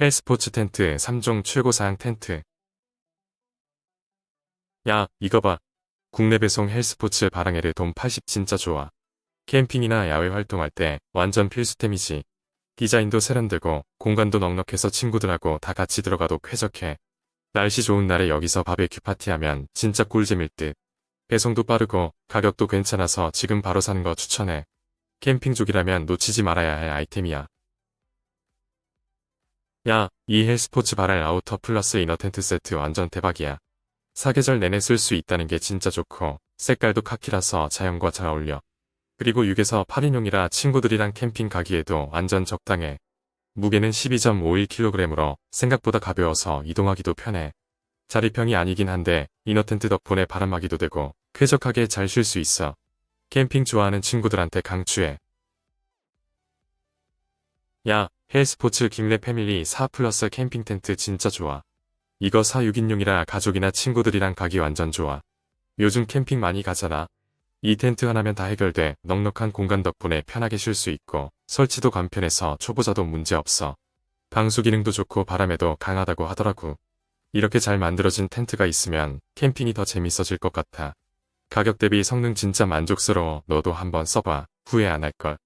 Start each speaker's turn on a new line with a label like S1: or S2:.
S1: 헬스포츠 텐트 3종 최고사양 텐트. 야, 이거 봐. 국내 배송 헬스포츠 바랑에르 돔80 진짜 좋아. 캠핑이나 야외 활동할 때 완전 필수템이지. 디자인도 세련되고 공간도 넉넉해서 친구들하고 다 같이 들어가도 쾌적해. 날씨 좋은 날에 여기서 바베큐 파티하면 진짜 꿀잼일 듯. 배송도 빠르고 가격도 괜찮아서 지금 바로 사는 거 추천해. 캠핑족이라면 놓치지 말아야 할 아이템이야. 야, 이 헬스포츠 바랄 아우터 플러스 이너 텐트 세트 완전 대박이야. 사계절 내내 쓸 수 있다는 게 진짜 좋고 색깔도 카키라서 자연과 잘 어울려. 그리고 6에서 8인용이라 친구들이랑 캠핑 가기에도 완전 적당해. 무게는 12.51kg으로 생각보다 가벼워서 이동하기도 편해. 자리평이 아니긴 한데 이너 텐트 덕분에 바람막이도 되고 쾌적하게 잘 쉴 수 있어. 캠핑 좋아하는 친구들한테 강추해. 야, 헬스포츠 김래 패밀리 4 플러스 캠핑 텐트 진짜 좋아. 이거 4, 6인용이라 가족이나 친구들이랑 가기 완전 좋아. 요즘 캠핑 많이 가잖아. 이 텐트 하나면 다 해결돼 넉넉한 공간 덕분에 편하게 쉴 수 있고 설치도 간편해서 초보자도 문제 없어. 방수 기능도 좋고 바람에도 강하다고 하더라고. 이렇게 잘 만들어진 텐트가 있으면 캠핑이 더 재밌어질 것 같아. 가격 대비 성능 진짜 만족스러워. 너도 한번 써봐. 후회 안 할걸.